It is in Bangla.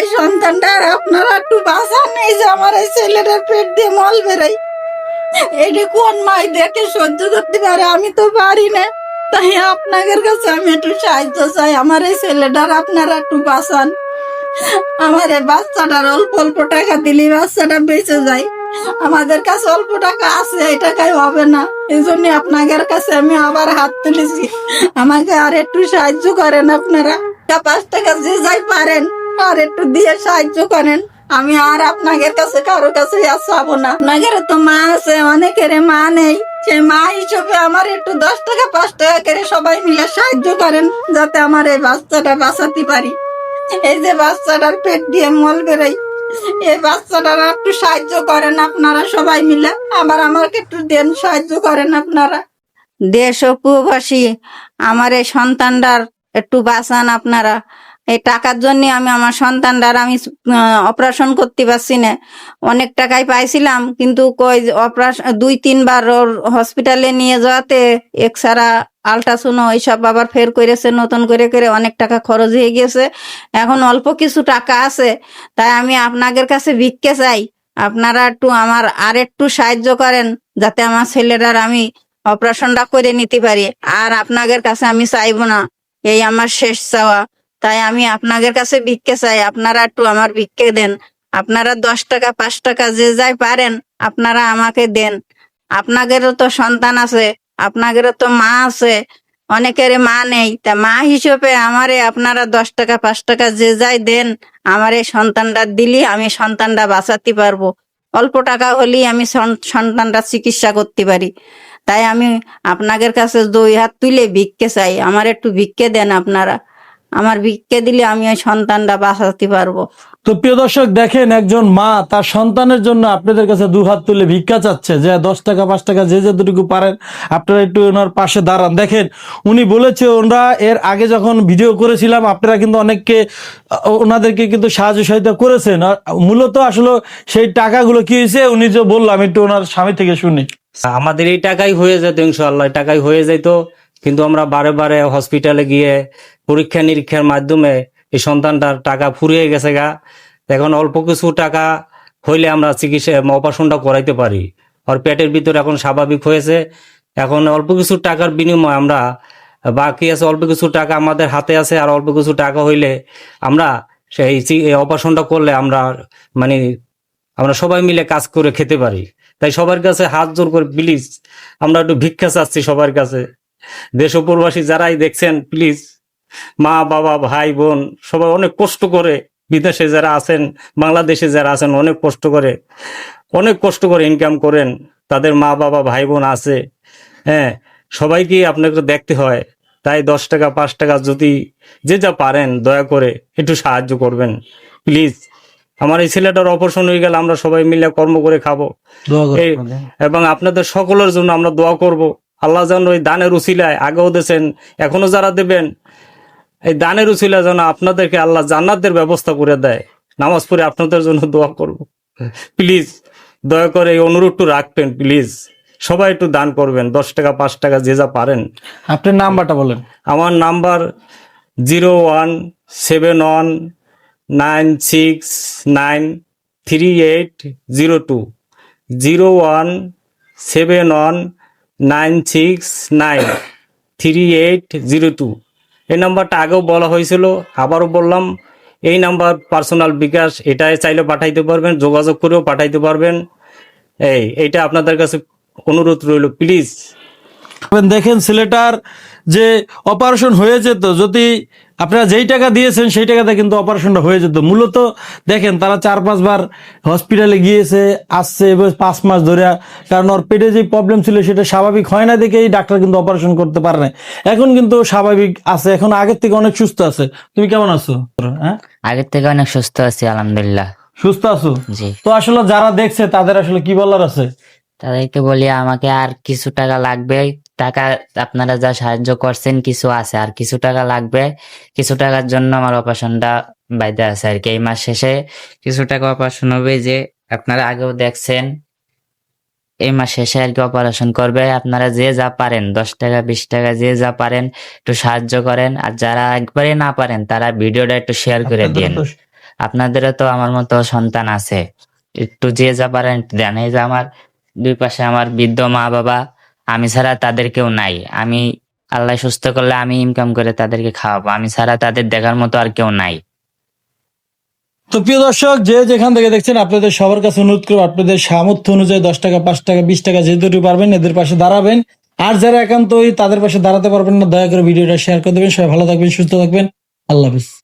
এই সন্তানটা আপনারা একটু বাঁচান, এই যে আমার এই ছেলেটার পেট দিয়ে মল বেরোই এটি কোন মাই দেখে সহ্য করতে পারে? আমি তো পারি না। তাই আপনাদের কাছে আমি একটু সাহায্য চাই। আমার এই ছেলেটার আপনারা একটু বাঁচান। আমার এই বাচ্চাটার অল্প অল্প টাকা দিলে বাচ্চাটা বেঁচে যায়। আমাদের কাছে অল্প টাকা আছে, এই টাকায় হবে না। এই জন্য আপনাদের কাছে আমি আবার হাত তুলেছি। আমাকে আর একটু সাহায্য করেন আপনারা। পাঁচ টাকা যে যাই পারেন। আর একটু দিয়ে সাহায্য করেন। আমি আর আপনাদের কাছে, কারও কাছে আর চাবো না। আপনাদের তো মা আছে, অনেকের মা নেই। সেই মা হিসেবে আমার একটু দশ টাকা, পাঁচ টাকা করে সবাই মিলে সাহায্য করেন, যাতে আমার এই বাচ্চাটা বাঁচাতে পারি। এই যে বাচ্চাটার পেট দিয়ে মল বেরোই এই বাচ্চাটার একটু সাহায্য করেন আপনারা সবাই মিলে। আবার আমাকে একটু দেন, সাহায্য করেন আপনারা। দেশ ও প্রবাসী আমার এই সন্তানটার একটু বাঁচান আপনারা। এই টাকার জন্য আমি আমার সন্তানটার আমি অপারেশন করতে পারছি না। অনেক টাকাই পাইছিলাম, কিন্তু কই অপারেশন দুই তিনবার ওর হসপিটালে নিয়ে যাওয়াতে এক্সারা আলট্রাসাউন্ড ওইসব আবার ফের করেছে নতুন করে করে অনেক টাকা খরচ হয়ে গেছে। এখন অল্প কিছু টাকা আছে, তাই আমি আপনাদের কাছে ভিক্ষে চাই। আপনারা একটু আমার আর একটু সাহায্য করেন, যাতে আমার ছেলেটার আমি অপারেশনটা করে নিতে পারি। আর আপনাদের কাছে আমি চাইব না, এই আমার শেষ চাওয়া। তাই আমি আপনাদের কাছে ভিক্ষে চাই। আপনারা একটু আমার ভিক্ষে দেন। আপনারা দশ টাকা, পাঁচ টাকা যে যাই পারেন, আপনারা আমাকে দেন। আপনাদেরও তো সন্তান আছে, আপনাদেরও তো মা আছে, অনেকের মা নেই। তা মা হিসেবে আমারে আপনারা দশ টাকা, পাঁচ টাকা যে যাই দেন, আমার এই সন্তানটা দিলি, আমি সন্তানটা বাঁচাতে পারব। অল্প টাকা হলেই আমি সন- সন্তানটা চিকিৎসা করতে পারি। তাই আমি আপনাদের কাছে দুই হাত তুলে ভিক্ষে চাই। আমার একটু ভিক্ষে দেন আপনারা। আমার ভিক্ষে দিলে আমি ওই সন্তানটা বাঁচাতে পারব। তো প্রিয় দর্শক দেখেন একজন মা তার সন্তানের জন্য আপনাদের কাছে দু হাত তুলে ভিক্ষা চাচ্ছে যে দশ টাকা পাঁচ টাকা যে যেটুকু পারেন আপনারা একটু ওনার পাশে দাঁড়ান। দেখেন উনি বলেছে ওনারা এর আগে যখন ভিডিও করেছিলাম আপনারা কিন্তু অনেককে ওনাদেরকে কিন্তু সাহায্য সহায়তা করেছেন। আর মূলত আসলে সেই টাকাগুলো কি হয়েছে উনি যে বললাম একটু ওনার স্বামী থেকে শুনি। আমাদের এই টাকাই হয়ে যেত ইনশাল্লাহ টাকাই হয়ে যেত। কিন্তু আমরা বারে বারে হসপিটালে গিয়ে পরীক্ষা নিরীক্ষার মাধ্যমে এই সন্তানটার টাকা ফুরিয়ে গেছে গা। এখন অল্প কিছু টাকা হইলে আমরা চিকিৎসা অপারেশনটা করাইতে পারি। আর পেটের ভিতরে এখন স্বাভাবিক হয়েছে। এখন অল্প কিছু টাকার বিনিময়ে আমরা, বাকি আছে অল্প কিছু টাকা আমাদের হাতে আছে আর অল্প কিছু টাকা হইলে আমরা সেই অপারেশনটা করলে আমরা মানে আমরা সবাই মিলে কাজ করে খেতে পারি। তাই সবার কাছে হাত জোর করে প্লিজ আমরা একটু ভিক্ষা চাচ্ছি সবার কাছে। দেশ উপরবাসী যারাই দেখছেন প্লিজ মা বাবা ভাই বোন সবাই অনেক কষ্ট করে বিদেশে যারা আছেন বাংলাদেশে যারা আছেন অনেক কষ্ট করে অনেক কষ্ট করে ইনকাম করেন। তাদের মা বাবা ভাই বোন আছে হ্যাঁ সবাইকে আপনাকে দেখতে হয়। তাই দশ টাকা পাঁচ টাকা যদি যে যা পারেন দয়া করে একটু সাহায্য করবেন। প্লিজ আমার এই ছেলেটার অপারেশন হয়ে গেলে আমরা সবাই মিলে কর্ম করে খাব। এবং আপনাদের সকলের জন্য আমরা দোয়া করব। আল্লাহ যেন ওই দানের উসিলায় আগেও দিয়েছেন এখনও যারা দেবেন এই দানের উসিলা যেন আপনাদেরকে আল্লাহ জান্নাতের ব্যবস্থা করে দেয়। নামাজ পড়ে আপনাদের জন্য দোয়া করব। প্লিজ দয়া করে এই অনুরোধটু রাখবেন প্লিজ। সবাই একটু দান করবেন দশ টাকা পাঁচ টাকা যে যা পারেন। আপনার নাম্বারটা বলেন। আমার number zero one seven one nine six nine three eight zero two. Zero one seven one nine six nine three eight zero two. এই নাম্বারটা আগেও বলা হয়েছিল, আবারও বললাম, এই নাম্বার পার্সোনাল বিকাশ, এটাই চাইলে পাঠাইতে পারবেন, যোগাযোগ করেও পাঠাইতে পারবেন। এই, এইটা আপনাদের কাছে অনুরোধ রইল, প্লিজ। দেখেন ছেলেটার যে অপারেশন হয়ে যেত যদি আপনারা যেই টাকা দিয়েছেন সেই টাকাতে কিন্তু অপারেশনটা হয়ে যেত। মূলত দেখেন তারা চার পাঁচবার হসপিটালে গিয়েছে আসছে এবার পাঁচ মাস ধরে। কারণ ওর পেটে যে প্রবলেম ছিল সেটা স্বাভাবিক হয় না দেখেই ডাক্তার কিন্তু অপারেশন করতে পারে না এখন কিন্তু স্বাভাবিক আছে এখন আগের থেকে অনেক সুস্থ আছে। তুমি কেমন আছো? হ্যাঁ? আগের থেকে অনেক সুস্থ আছি আলহামদুলিল্লাহ। সুস্থ আছো? তো আসলে যারা দেখছে তাদের আসলে কি বলার আছে? তাদেরকে বলি আমাকে আর কিছু টাকা লাগবে। টাকা আপনারা যা সাহায্য করছেন কিছু আছে। আর কিছু টাকা লাগবে। কিছু টাকার জন্য আমার অপারেশনটা বাইরে আছে আর কি। এই মাস শেষে কিছু টাকা অপারেশন হবে যে আপনারা আগেও দেখছেন। এই মাস শেষে আর কি অপারেশন করবে। আপনারা যে যা পারেন দশ টাকা বিশ টাকা যে যা পারেন একটু সাহায্য করেন। আর যারা একবারে না পারেন তারা ভিডিওটা একটু শেয়ার করে দিন আপনাদেরও তো আমার মতো সন্তান আছে। একটু যে যা পারেন দেন। এই যে আমার দুই পাশে আমার বৃদ্ধ মা বাবা, আমি ছাড়া তাদের কেউ নাই। আমি আল্লাহ সুস্থ করলে আমি ইনকাম করে তাদেরকে খাওয়াবো। আমি ছাড়া তাদের দেখার মতো আর কেউ নাই। তো প্রিয় দর্শক, যে যেখান থেকে দেখছেন, আপনাদের সবার কাছে অনুরোধ করব, আপনাদের সামর্থ্য অনুযায়ী দশ টাকা, পাঁচ টাকা, বিশ টাকা যে দুটি পারবেন, এদের পাশে দাঁড়াবেন। আর যারা একান্তই তাদের পাশে দাঁড়াতে পারবেন না, দয়া করে ভিডিওটা শেয়ার করে দেবেন। সবাই ভালো থাকবেন, সুস্থ থাকবেন। আল্লাহ হাফিজ।